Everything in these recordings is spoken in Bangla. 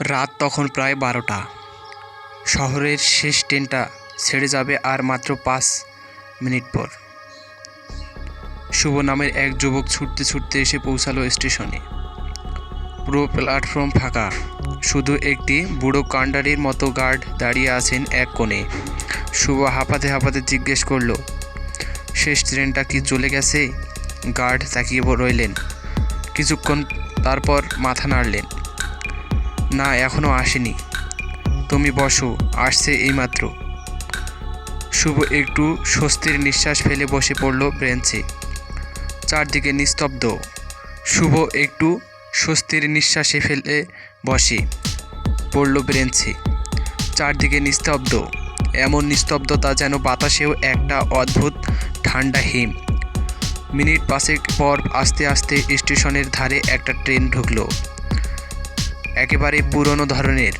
রাত তখন প্রায় বারোটা। শহরের শেষ ট্রেনটা ছেড়ে যাবে আর মাত্র পাঁচ মিনিট পর। শুভ নামের এক যুবক ছুটতে ছুটতে এসে পৌঁছালো স্টেশনে। পুরো প্ল্যাটফর্ম ফাঁকা। শুধু একটি বুড়ো কাণ্ডারির মতো গার্ড দাঁড়িয়ে আছেন এক কোণে। শুভ হাঁপাতে হাঁপাতে জিজ্ঞেস করল, শেষ ট্রেনটা কি চলে গেছে? গার্ড তাকিয়ে রইলেন। কিছুক্ষণ তারপর মাথা নাড়লেন। না এখনও আসেনি। তুমি বসো, আসছে এইমাত্র। শুভ একটু স্বস্তির নিঃশ্বাস ফেলে বসে পড়ল ব্রেঞ্চে চারদিকে নিস্তব্ধ। শুভ একটু স্বস্তির নিঃশ্বাসে ফেলে বসে পড়ল ব্রেঞ্চে চারদিকে নিস্তব্ধ। এমন নিস্তব্ধতা যেন বাতাসেও একটা অদ্ভুত ঠান্ডা হিম। মিনিট পাঁচেক পর আস্তে আস্তে স্টেশনের ধারে একটা ট্রেন ঢুকলো। একেবারে পুরনো ধরনের,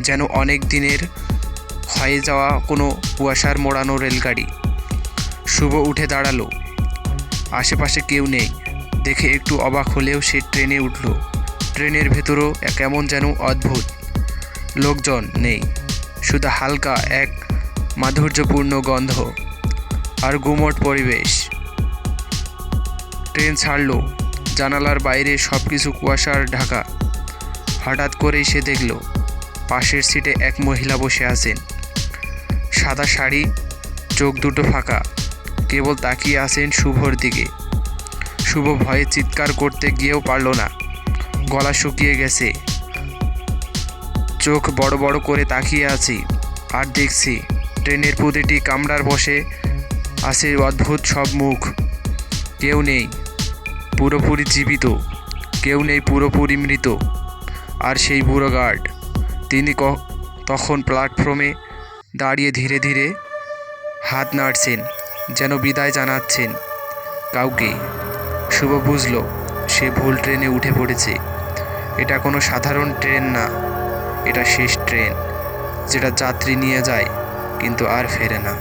যেন অনেক দিনের ক্ষয়ে যাওয়া কোনো কুয়াশার মোড়ানো রেলগাড়ি। শুভ উঠে দাঁড়াল। আশেপাশে কেউ নেই। দেখে একটু অবাক হলেও সে ট্রেনে উঠল। ট্রেনের ভেতরও কেমন যেন অদ্ভুত। লোকজন নেই। শুধু হালকা এক মাধুর্যপূর্ণ গন্ধ আর গুমট পরিবেশ। ট্রেন ছাড়লো। জানালার বাইরে সব কিছু কুয়াশার ঢাকা। হঠাৎ করেই সে দেখল, পাশের সিটে এক মহিলা বসে আছেন। সাদা শাড়ি, চোখ দুটো ফাঁকা, কেবল তাকিয়ে আছেন শুভর দিকে। শুভ ভয়ে চিৎকার করতে গিয়েও পারল না। গলা শুকিয়ে গেছে। চোখ বড় বড় করে তাকিয়ে আছি, আর দেখছি, ট্রেনের প্রতিটি কামরার বসে আছে অদ্ভুত সব মুখ। কেউ নেই, পুরোপুরি জীবিত, কেউ নেই পুরোপুরি মৃত। আর সেই বুড়ো গার্ড। তিনি তখন প্ল্যাটফর্মে দাঁড়িয়ে ধীরে ধীরে হাত নাড়ছেন, যেন বিদায় জানাচ্ছেন কাউকে। শুভ বুঝল, সে ভুল ট্রেনে উঠে পড়েছে। এটা কোনো সাধারণ ট্রেন না, এটা শেষ ট্রেন, যেটা যাত্রী নিয়ে যায়, কিন্তু আর ফেরে না।